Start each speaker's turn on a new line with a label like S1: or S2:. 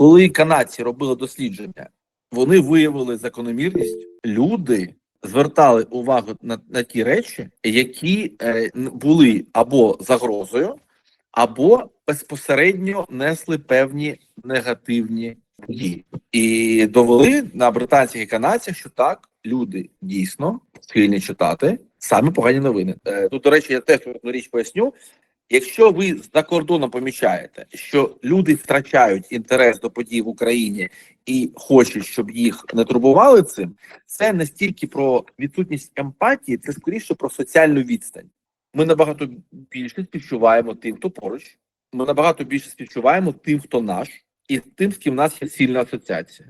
S1: коли канадці робили дослідження, вони виявили закономірність. Люди звертали увагу на, на ті речі, які е, були або загрозою, або безпосередньо несли певні негативні дії. І довели на британцях і канадцях, що так, люди дійсно схильні читати саме погані новини. Е, Тут, до речі, я теж одну річ поясню. Якщо ви за кордоном помічаєте, що люди втрачають інтерес до подій в Україні і хочуть, щоб їх не турбували цим, це не стільки про відсутність емпатії, це скоріше про соціальну відстань. Ми набагато більше співчуваємо тим, хто поруч. Ми набагато більше співчуваємо тим, хто наш, і тим, з ким в нас є сильна асоціація.